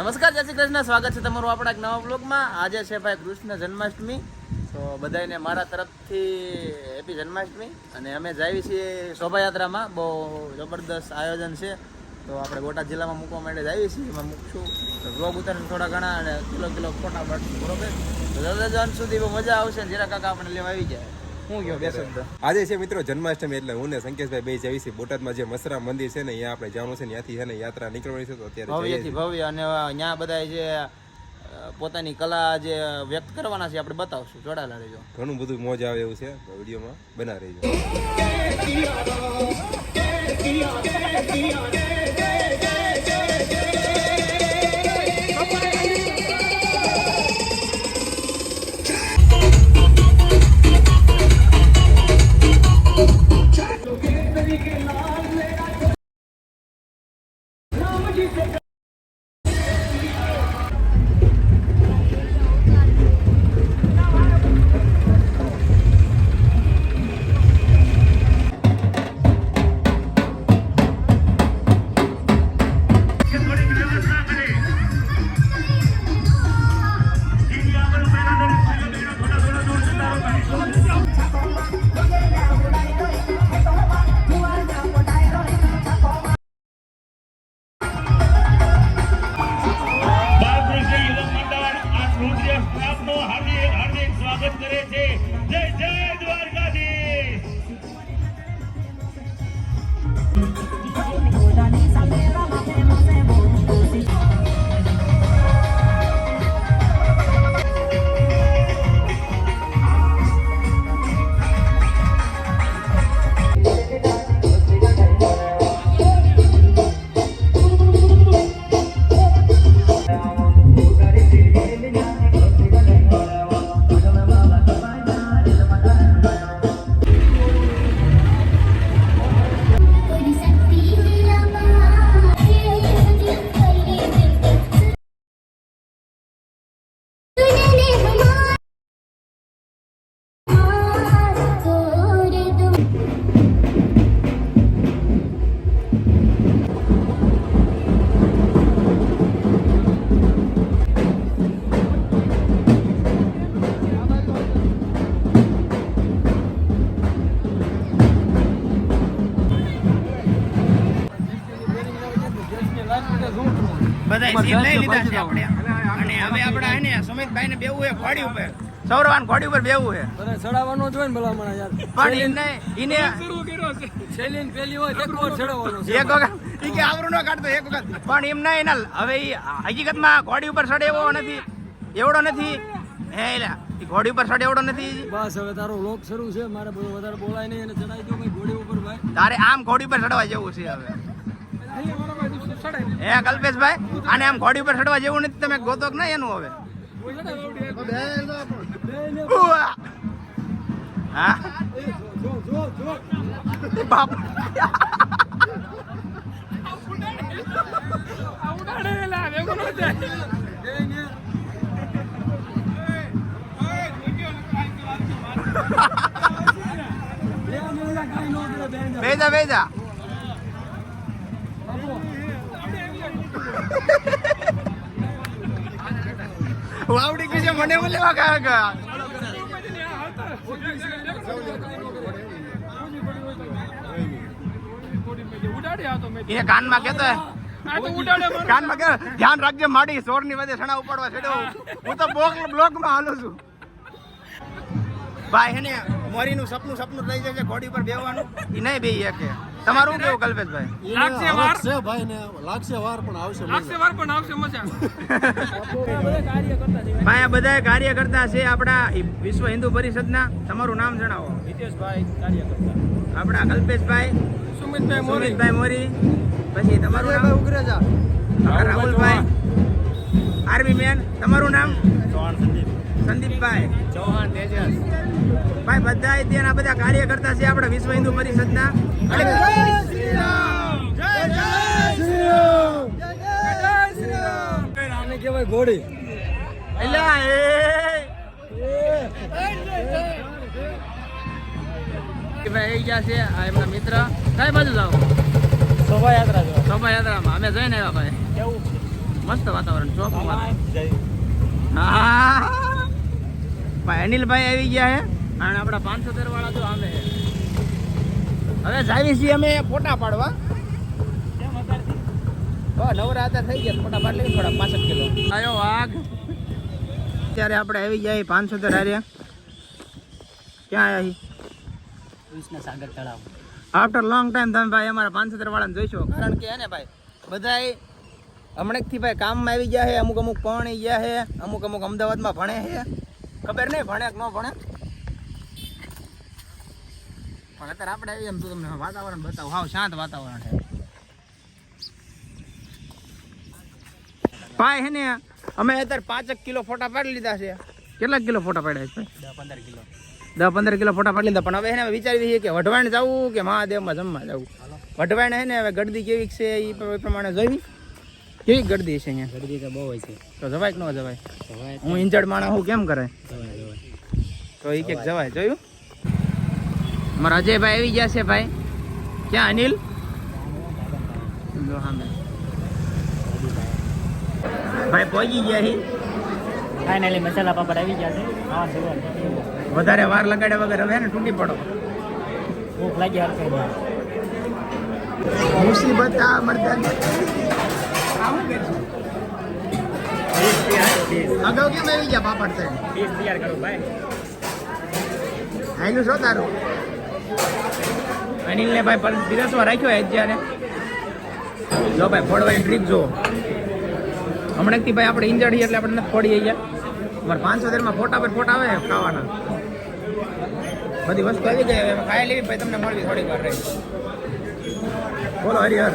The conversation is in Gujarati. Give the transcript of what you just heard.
નમસ્કાર, જય શ્રી કૃષ્ણ. સ્વાગત છે તમારું આપણા એક નવા બ્લોગમાં આજે છે ભાઈ કૃષ્ણ જન્માષ્ટમી. તો બધાને મારા તરફથી હેપી જન્માષ્ટમી. અને અમે જઈએ છીએ શોભાયાત્રામાં. બહુ જબરદસ્ત આયોજન છે. તો આપણે બોટાદ જિલ્લામાં મૂકવા માટે જઈએ છીએ. એમાં મૂકશું. તો બ્લોગ ઉતારીને થોડા ઘણા અને કિલો કિલો ફોટા બરોબર? તો સુધી બહુ મજા આવશે જીરા કાકા આપણે લેવા આવી જાય હું કહો બે શબ્દ આજે છે મિત્રો જન્માષ્ટમી એટલે હું ને સંકેશભાઈ બે જઈએ છીએ. બોટાદમાં જે મસરા મંદિર છે ને અહીંયા આપણે જવાનું છે ને ત્યાંથી છે ને યાત્રા નીકળવાની છે તો અત્યારે જઈએ ભવ્યથી ભવ્ય અને ત્યાં બધા જે પોતાની કલા જે વ્યક્ત કરવાના છે આપણે બતાવશું. જોડાયેલા રહેજો. ઘણું બધું મોજ આવે એવું છે. તો વિડીયોમાં બના રહીજો. ಕಾಣಿಕೆ ನಾ સ્વાગત કરે છે. બધા લઈ લીધા છે આપણે અને હવે આપણે હે ને સુમિતભાઈ ને બેવું છે ઘોડી ઉપર. સૌરવાન ઘોડી ઉપર બેવું છે. ચડાવવાનો જ હોય ને યાર. પણ એને એને શૈલીન પેલી હોય તે કોર ચડાવવાનો છે. એક વખત ઈ કે આવરું ન કાઢતો એક વખત. પણ એમ ના એના હવે ઈ હકીકતમાં ઘોડી ઉપર ચડે એવો નથી. એવડો નથી. હે એલા ઘોડી ઉપર ચડે એવડો નથી બસ હવે તારો લોક શરૂ છે. મારે બધું વધારે બોલાય નહીં અને ચડાવી દઉં ઘોડી ઉપર ભાઈ. તારે આમ ઘોડી ઉપર ચડવા જેવું છે હવે. હે કલ્પેશભાઈ અને આમ ઘોડી ઉપર ચડવા જેવું નથી તમે ગોતોક ના એનું હવે. હા? બાપ. બેજા બેજા. વાવડી કીજે મને હું લેવા કા કા એ કાનમાં કેતો. કાનમાં કે ધ્યાન રાખજે, માડી સોરની વચ્ચે સણા ઉપાડવા છેડ્યો હું. તો બ્લોક બ્લોકમાં હાલું છું. ભાઈ મોરીનું સપનું સપનું થઈ જાય છે ઘોડી પર બેવાનું એ નહીં બેહી શકે. તમારું કેવું કલ્પેશભાઈ? લાગશે વાર? છે ભાઈ ને લાગશે વાર પણ આવશે લાગશે વાર પણ આવશે મજા. ભાઈ આ બધા કાર્ય કરતા છે આપણા વિશ્વ હિન્દુ પરિષદના. તમારું નામ જણાવો. હિતેશભાઈ કાર્યકર્તા આપણા કલ્પેશભાઈ સુમિતભાઈ મોરી. સુમિતભાઈ મોરી. પછી તમારું નામ? ઉગ્રજા. રાહુલભાઈ. આર્મી મેન તમારું નામ? સંદીપભાઈ. ચૌહાણ તેજસ. ભાઈ બધા ત્યાંના બધા કાર્ય કરતા છે આપણે વિશ્વ હિન્દુ પરિષદના. કહેવાય ઘોડી? એલા એ. કે ભાઈ ગયા છે આ એમના મિત્ર. કઈ બાજુ જાઓ? શોભાયાત્રા શોભાયાત્રામાં. અમે જઈને આવ્યા ભાઈ. કેવું મસ્ત વાતાવરણ ચોખ્ખું હા. ભાઈ. અનિલભાઈ આવી ગયા હે. અને આપણા પાંચસો તેર વાળા તો અમે હવે જાવી છીએ અમે ફોટા પાડવા. હો નવરા હતા થઈ ગયા. ફોટા પાડી લઈએ થોડા પાસઠ કિલો. આયો વાઘ. ત્યારે આપણે આવી જાય પાંચસો તેર હાર્યા ક્યાં આવ્યા કૃષ્ણ સાગર તળાવ. આફ્ટર લોંગ ટાઈમ તમે ભાઈ અમારા પાંચસો તેર વાળાને જોઈશો. કારણ કે હે ને ભાઈ બધાય હમણાંથી ભાઈ કામમાં આવી ગયા છે અમુક અમુક ભણી ગયા છે અમુક અમુક અમદાવાદમાં ભણે છે ખબર નહીં ભણે કે ન ભણે? પણ અત્યારે આપણે એમ તો તમને વાતાવરણ બતાવું. હાવ શાંત વાતાવરણ છે. ભાઈ હે ને અમે અત્યારે પાંચેક કિલો ફોટા પાડી લીધા છે. કેટલા કિલો ફોટા પાડ્યા છે દસ પંદર કિલો. દસ પંદર કિલો ફોટા પાડી લીધા. પણ હવે એને વિચારી છીએ કે વઢવાણ જવું કે મહાદેવમાં જમવા જવું? વઢવાણ હે ને હવે ગળદી કેવી છે એ પ્રમાણે જોઈ. કેવી ગળદી છે અહીંયા? ગરદી તો બહુ હોય છે. તો જવાય કે ન જવાય? હું ઇન્જર્ડ માણસ હું કેમ કરે તો એ ક્યાંક જવાય જોયું? મારા અજયભાઈ આવી ગયા છે ભાઈ. ક્યાં અનિલ. ભાઈ પહોંચી ગયા છે ફાઇનલી મસાલા પાપડ આવી ગયા છે. હા જોવા વધારે વાર લગાડ્યા વગર હવે ને તૂટી પડો. ભૂખ લાગી હર કઈ મુસીબત આ મરદાન. અગાઉ કેમ આવી ગયા પાપડ છે ડીશ તૈયાર ભાઈ શું તારું? અનિલને ભાઈ પર દિવસમાં રાખ્યો અત્યારે. જો ભાઈ ફોડવાની ટ્રીપ જો હમણાંથી ભાઈ આપણે ઇન્જર્ડ એટલે આપણે નથી ફોડીએ ગયા અમારે પાંચસો તેરમાં ફોટા પર ફોટા આવે ખાવાના. બધી વસ્તુ આવી ગઈ. હવે ખાઈ લેવી, ભાઈ, તમને મળવી થોડીક વાર રહી. બોલો, હરિહર.